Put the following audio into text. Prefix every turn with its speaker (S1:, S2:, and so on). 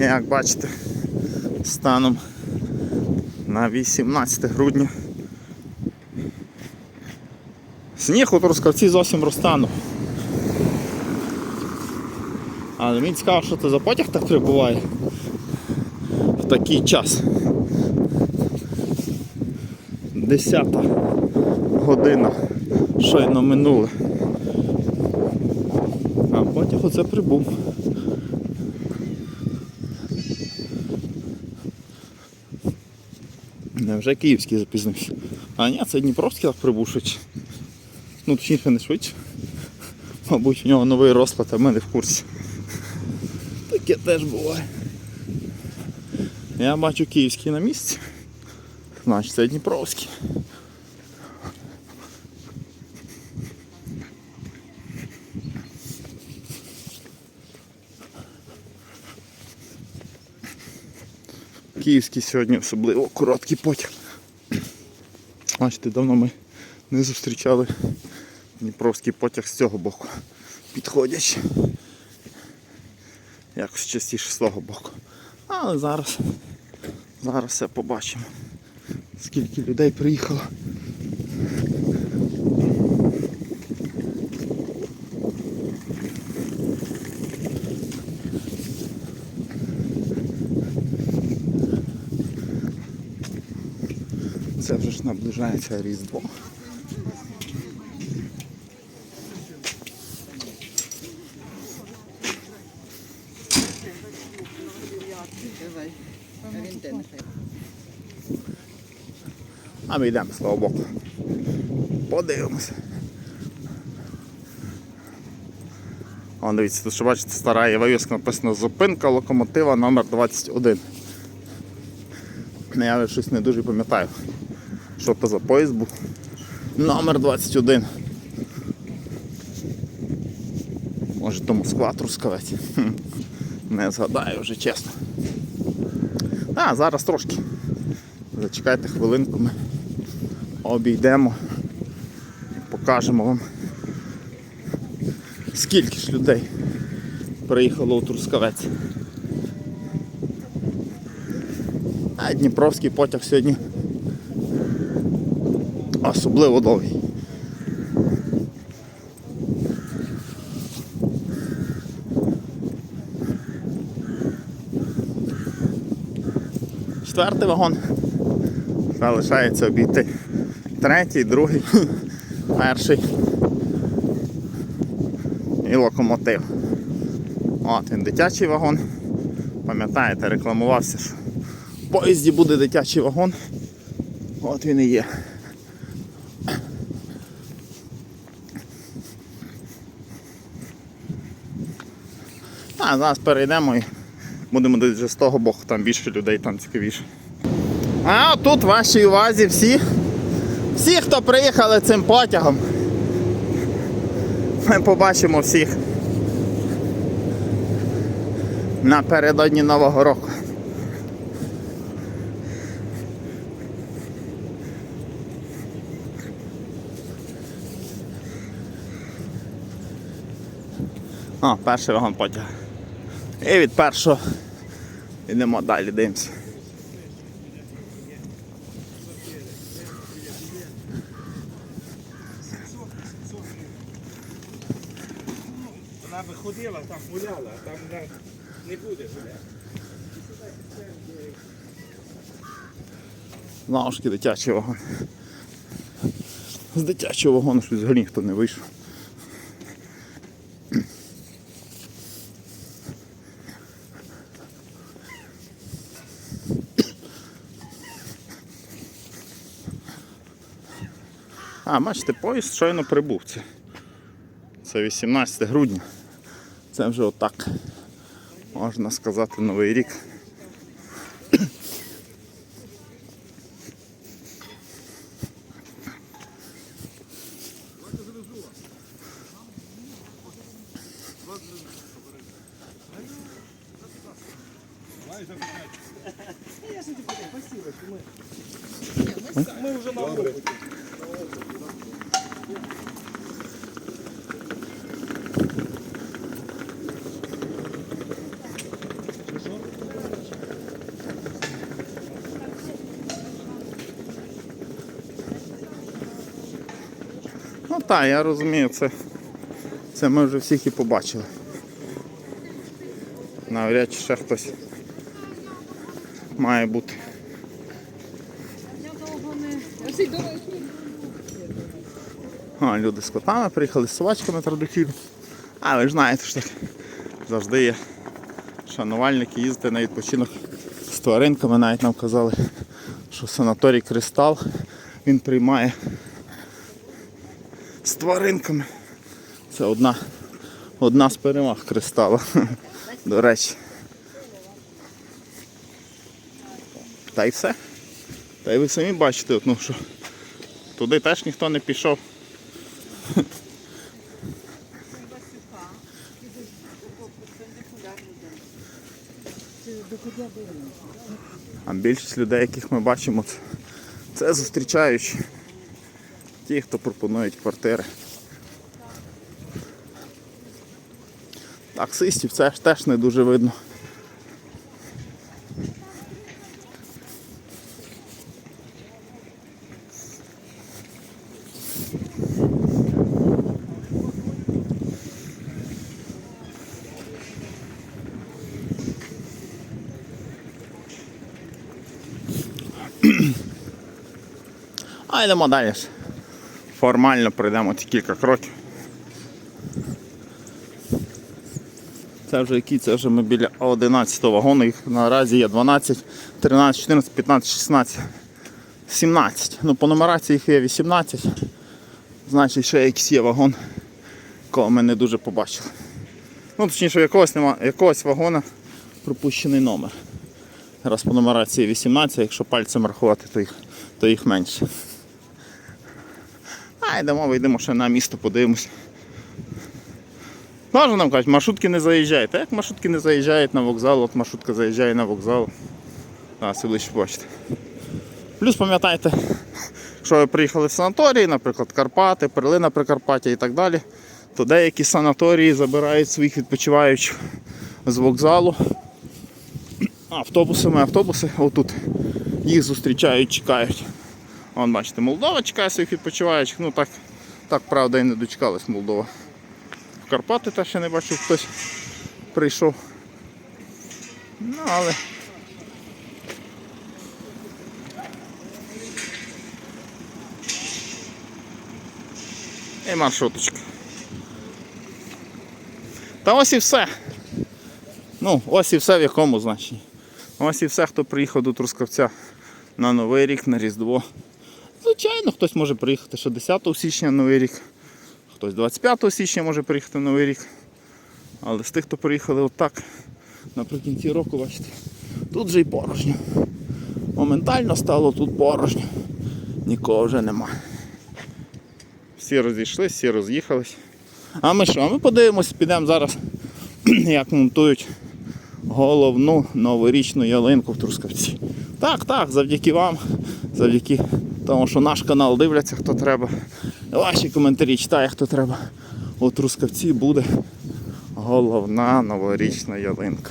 S1: Як бачите, станом на 18 грудня. Сніг у Трускавці зовсім розтанув. Але мені цікаво, що це за потяг так прибуває в такий час. Десята година щойно минула. А потяг оце прибув. Невже київський запізнився? А ні, це Дніпровський так прибув швидше. Ну, точніше не швидше. Мабуть, у нього новий розклад, а ми не в курсі. Таке теж буває. Я бачу київський на місці. Значить це Дніпровський. Київський сьогодні особливо короткий потяг. Бачите, давно ми не зустрічали Дніпровський потяг з цього боку. Підходячи. Якось частіше з того боку. Але зараз, зараз все побачимо. Скільки людей приїхало. Наближається Різдво.
S2: А
S1: ми йдемо, слава Богу. Подивимося. О, дивіться, тут що бачите, стара є вивіска написано зупинка локомотива номер 21. Я щось не дуже пам'ятаю, що це за поїзд був. Номер 21. Може то Москва Трускавець. Не згадаю вже чесно. А, зараз трошки. Зачекайте хвилинку, ми обійдемо покажемо вам, скільки ж людей приїхало у Трускавець. А Дніпровський потяг сьогодні особливо довгий. Четвертий вагон. Залишається обійти. Третій, другий, перший і локомотив. От він дитячий вагон. Пам'ятаєте, рекламувався, що в поїзді буде дитячий вагон. От він і є. А зараз перейдемо і будемо десь з того боку, там більше людей, там цікавіше. А тут в вашій увазі всі, всі, хто приїхали цим потягом. Ми побачимо всіх напередодні Нового року. А, перший вагон потяг. І від першого йдемо далі, дивимося.
S3: Вона би ходила, там гуляла, а там не буде гуляти.
S1: Таки дитячий вагон. З дитячого вагону щось взагалі ніхто не вийшов. А, бачите, поїзд щойно прибув. Це, це 18 грудня. Це вже отак. Можна сказати, новий рік.
S3: Ми вже на Ну
S1: так, я розумію, це це ми вже всіх і побачили. Навряд чи ще хтось має бути. Я довго не... А, люди з котами приїхали з собачками традиційно. А ви ж знаєте, що так завжди є шанувальники їздити на відпочинок з тваринками. Навіть нам казали, що санаторій Кристал він приймає з тваринками. Це одна, одна з перемог кристала. До речі. Та й все. Та й ви самі бачите, ну, що туди теж ніхто не пішов. А більшість людей, яких ми бачимо, це, зустрічаючі. Ті, хто пропонують квартири. Таксистів це ж теж не дуже видно. А йдемо далі. Формально пройдемо ці кілька кроків. Це вже які? Це вже ми біля 11 вагону. Їх наразі є 12, 13, 14, 15, 16, 17. Ну по нумерації їх є 18. Значить ще якийсь є вагон, кого ми не дуже побачили. Ну, точніше, якогось, нема, якогось вагона пропущений номер. Раз по нумерації 18, якщо пальцем рахувати, то їх, то їх менше. А йдемо, вийдемо ще на місто, подивимось. Можна нам кажуть, маршрутки не заїжджають. Та як маршрутки не заїжджають на вокзал, от маршрутка заїжджає на вокзал. А, це ближче бачите. Плюс пам'ятайте, якщо ви приїхали в санаторії, наприклад, Карпати, Перлина Прикарпаття і так далі, то деякі санаторії забирають своїх відпочиваючих з вокзалу. Автобусами, автобуси отут їх зустрічають, чекають. Вон, бачите, Молдова чекає своїх відпочиваючих. Ну так, так правда і не дочекалась Молдова. В Карпати теж ще не бачив, хтось прийшов. Ну, але. І маршруточка. Та ось і все. Ну, ось і все в якому значенні. Ось і все, хто приїхав до Трускавця на Новий рік, на Різдво. Звичайно, хтось може приїхати ще 10 січня Новий рік, хтось 25 січня може приїхати Новий рік. Але з тих, хто приїхали отак наприкінці року, бачите, тут вже й порожньо. Моментально стало тут порожньо. Нікого вже нема. Всі розійшлись, всі роз'їхались. А ми що? Ми подивимось, підемо зараз, як монтують головну новорічну ялинку в Трускавці. Так, так, завдяки вам, завдяки тому, що наш канал дивляться, хто треба. Ваші коментарі читає, хто треба. У Трускавці буде головна новорічна ялинка.